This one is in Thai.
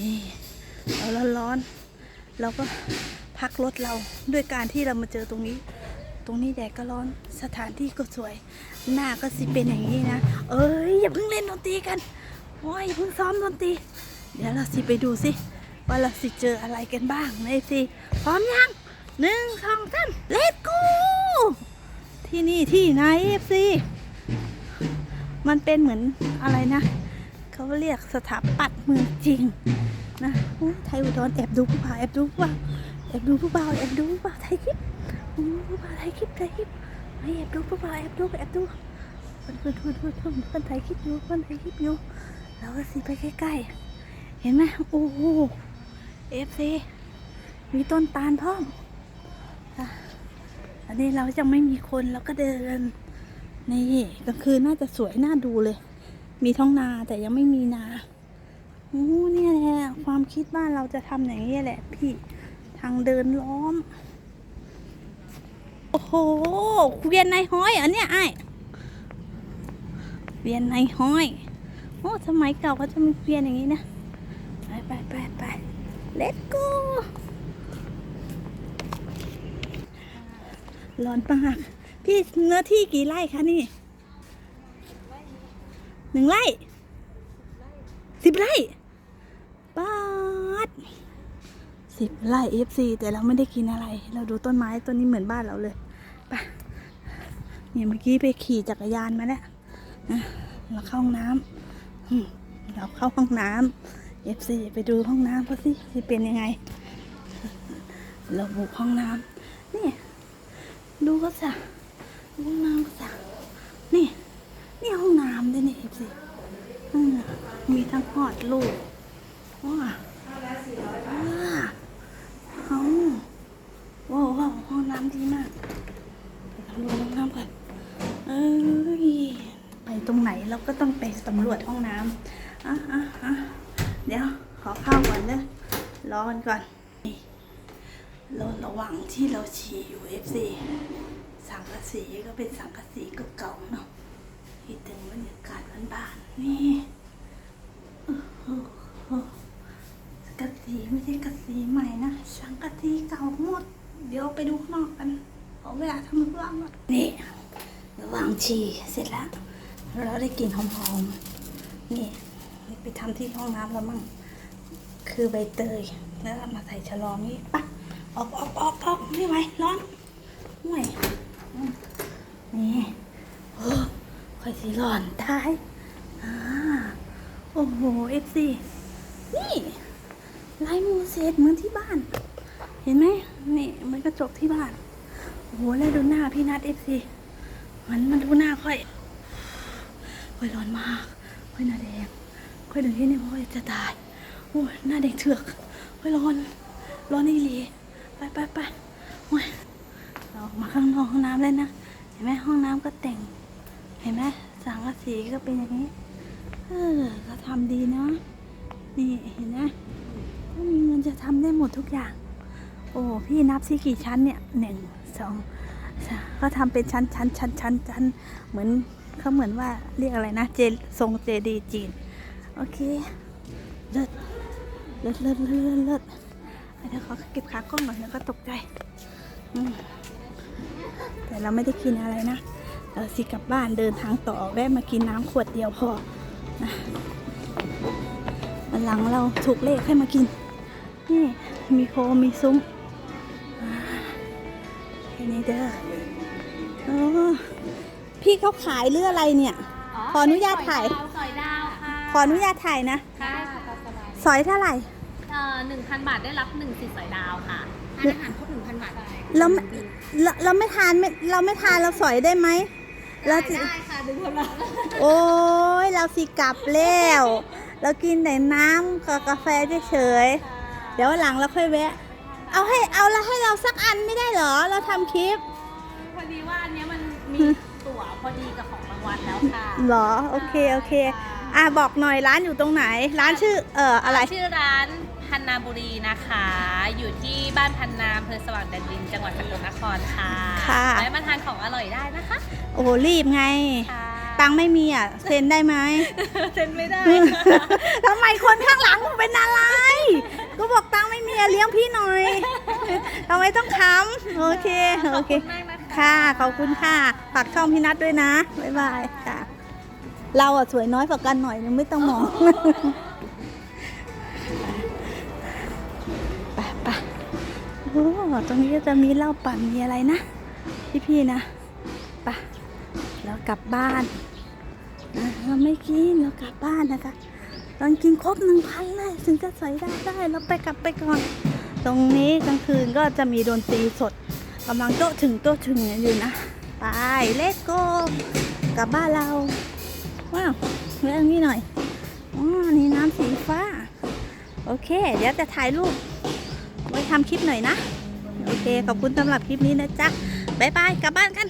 นี่เราร้อนๆเราก็พักรถเราด้วยการที่เรามาเจอตรงนี้ ตรงนี้แดดก็ร้อนสถานที่ก็สวย หน้าก็สิเป็นอย่างนี้นะ เอ้ยอย่าเพิ่งเล่นดนตรีกันโอ้ยอย่าเพิ่งซ้อมดนตรีเดี๋ยวเราสิไปดูสิว่าเราสิเจออะไรกันบ้างในสิพร้อมยังหนึ่งสองสามเลตกูที่นี่ที่ไหนเอฟซีมันเป็นเหมือนอะไรนะ เขาเรียกสถาปัตย์เมืองจริงนะอุ๊ยไทยอุดรแอบดูผู้บ่าวแอบดูผู้บ่าวแอบดูผู้บ่าวแอบดูผู้บ่าวไทยคลิปอู้ผู้บ่าวไทยคลิปไทยคลิปไม่แอบดูผู้บ่าวแอบดูแอบดูเพื่อนเพื่อนเพื่อนเพื่อนเพื่อนเพื่อนไทยคลิปอยู่เพื่อนไทยคลิปอยู่เราก็สิไปใกล้ๆเห็นไหมโอ้โหเอฟซีมีต้นตาลพร้อมอันนี้เราจะไม่มีคนเราก็เดินนี่กลางคืนน่าจะสวยน่าดูเลย มีท้องนาแต่ยังไม่มีนาโอ้เนี่ยแหละความคิดบ้านเราจะทำอย่างนี้แหละ พี่ทางเดินล้อม โอ้โหเวียนในห้อยอันเนี้ยไอ้เวียนในห้อยโอ้สมัยเก่าเขาจะมีเวียนอย่างนี้นะไปไปไปไป let's go ร้อนมาก พี่เนื้อที่กี่ไร่คะนี่ หนึ่งไร่สิบไร่ป้าดสิบไร่เอฟซีแต่เราไม่ได้กินอะไร เราดูต้นไม้ต้นนี้เหมือนบ้านเราเลยไปเนี่ยเมื่อกี้ไปขี่จักรยานมาแล้วเราเข้าห้องน้ำเราเข้าห้องน้ำเอฟซีไปดูห้องน้ำเขาสิจะเป็นยังไง เราบุกห้องน้ำนี่ ดูเขาจ้ะห้องน้ำเขาจ้ะนี่นี่ห้อง มีทั้งหอดลูกว้าว้าเอาว้าวว้าวห้องน้ำดีมากไปดูห้องน้ำก่อนเอ้ยไปตรงไหนเราก็ต้องไปสำรวจห้องน้ำอะอะอะเดี๋ยวขอเข้าก่อนเด้อรอกันก่อนเราระหว่างที่เราฉี่อยู่เอฟซีสังกะสีก็เป็นสังกะสีเก่าๆเนาะ คิดถึงบรรยากาศบ้านๆนี่โอ้โหกะสีไม่ใช่กะสีใหม่นะสังกะสีเก่าหมด เดี๋ยว ไปดูข้างนอกกันขอเวลาทำธุระก่อนนี่ระหว่างชีเสร็จแล้ว เราได้กลิ่นหอมๆนี่ไปทำที่ห้องน้ำแล้วมั่งคือใบเตยแล้วมาใส่ฉลอมนี่ปะออกออกออกออกไม่ไหวร้อนห่วยนี่โอ้ค่อยสีหลอนท้ายอ่าโอ้โหเอฟซีนี่ลายมือเศษเหมือนที่บ้าน ห็นไหมนี่มันกระจกที่บ้านโอ้โหแล้วดูหน้าพี่นัทเอฟซีมันมันดูหน้าค่อยค่อยร้อนมากค่อยหน้าแดงค่อยดูที่นี่ค่อยจะตายโอ้ยหน้าแดงเถือกค่อยร้อนร้อนอีหลีไปไปไปโอ้ยเราออกมาข้างนอกห้องน้ำเลยนะเห็นไหมห้องน้ำก็แต่ง เห็นไหมสังกะสีก็เป็นอย่างนี้เออก็ทำดีเนาะนี่เห็นไหมถ้ามีเงินจะทำได้หมดทุกอย่าง โอ้พี่นับสิกี่ชั้นเนี่ยหนึ่งสองก็ทำเป็นชั้นชั้นชั้นชั้นชั้นเหมือนเขาเหมือนว่าเรียกอะไรนะเจทรงเจดีจีน โอเคเลิศเลิศเลิศเลิศเลิศเดี๋ยวขอเก็บขากล้องหน่อยแล้วก็ตกใจแต่เราไม่ได้กินอะไรนะเออสิกลับบ้านเดินทางต่อแวะมากินน้ำขวดเดียวพอนะวันหลังเราถูกเลขให้มากินนี่มีโคมีซุ้ม นี้เด้อโอ้พี่เขาขายเรืออะไรเนี่ย ขออนุญาตถ่าย สอยดาวค่ะขออนุญาตถ่ายนะ ค่ะสอยเท่าไหร่ เอ่อหนึ่งพันบาทได้รับหนึ่งสิทธิ์สอยดาวค่ะทานอาหารครบหนึ่งพันบาทได้เราไม่เราเราไม่ทานไม่เราไม่ทานเราสอยได้ไหมเราจะได้ค่ะหนึ่งพันบาทโอ้ยเราสิกลับแล้ว เรากินแต่น้ำกับกาแฟเฉยๆเดี๋ยววันหลังเราค่อยแวะ เอาให้เอาแล้วให้เราสักอันไม่ได้เหรอ เราทำคลิปพอดีว่าอันเนี้ยมันมีตั๋วพอดีกับของรางวัลแล้วค่ะเหรอ โอเค โอเค อะ บอกหน่อยร้านอยู่ตรงไหน ร้านชื่อ เอ่อ อะไร ชื่อร้านพันนาบุรีนะคะ อยู่ที่บ้านพันนาอำเภอสว่างแดนดินจังหวัดสกลนครค่ะค่ะแวะมาทานของอร่อยได้นะคะโอ้โหรีบไง ค่ะตังค์ไม่มีอะ เซ็นได้ไหม เซ็นไม่ได้ ทำไมคนข้างหลังเป็นอะไร เลี้ยงพี่หน่อยทำไม่ต้องขำโอเคโอเค ค่ะ ขอบคุณค่ะ ฝากช่องพี่นัทด้วยนะ บ๊ายบายค่ะ เราอะสวยน้อยกว่ากันหน่อยนึงไม่ต้องมองไปไปโอ้ตรงนี้ก็จะมีเหล้าปั่นมีอะไรนะพี่ๆนะไปเรากลับบ้านนะเราไม่กินเรากลับบ้านนะคะ ตอนกินครบหนึ่งพันเลยถึงจะใส่ได้ได้เราไปกลับไปก่อน ตรงนี้กลางคืนก็จะมีดนตรีสดกำลังโตถึงโตถึงอยู่นะ ไปเลตโกกลับบ้านเรา ว้าวเรื่องนี้หน่อยอ๋อนี่น้ำสีฟ้า โอเค เดี๋ยวจะถ่ายรูปไว้ทำคลิปหน่อยนะ โอเค ขอบคุณสำหรับคลิปนี้นะจ๊ะ บ๊ายบาย กลับบ้านกัน